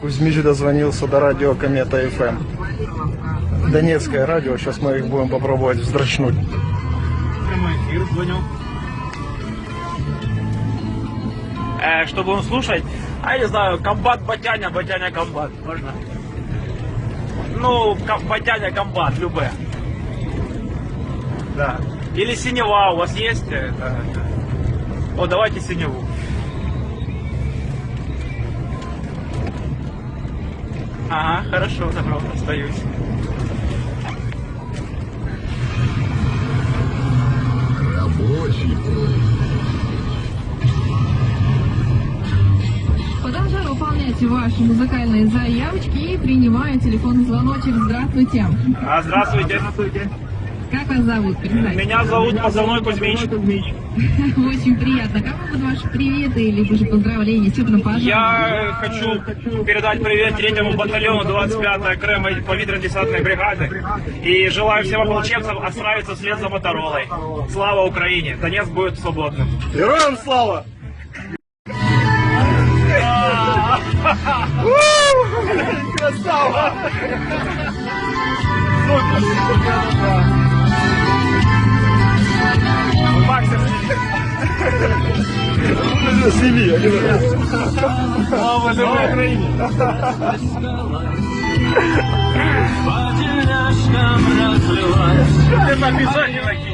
Кузьмич дозвонился до радио Комета ФМ. Донецкое радио, сейчас мы их будем попробовать вздрачнуть. Прямой эфир, звоню. Э, что будем слушать? А я не знаю, комбат Батяня, Батяня комбат. Можно? Ну, Батяня комбат, любые. Да. Или синева у вас есть? Это- О, давайте синеву. Ага, хорошо, добро, остаюсь. Рабочий Продолжаю выполнять ваши музыкальные заявочки и принимаю телефонный звоночек. Здравствуйте. А, здравствуйте. Как вас зовут? Представьте. Меня зовут позывной Кузьмич. Очень приятно. Кому будут ваши приветы или же поздравления? Степана, пожалуйста. Я хочу передать привет третьему батальону 25-й окремой повітряно-десантной бригады. И желаю всем ополченцам отправиться вслед за Моторолой. Слава Украине! Донецк будет свободным. Героям слава! Красава! Максим, Сними, я не знаю. слава Украине! По тельняшкам разливать Это обязательно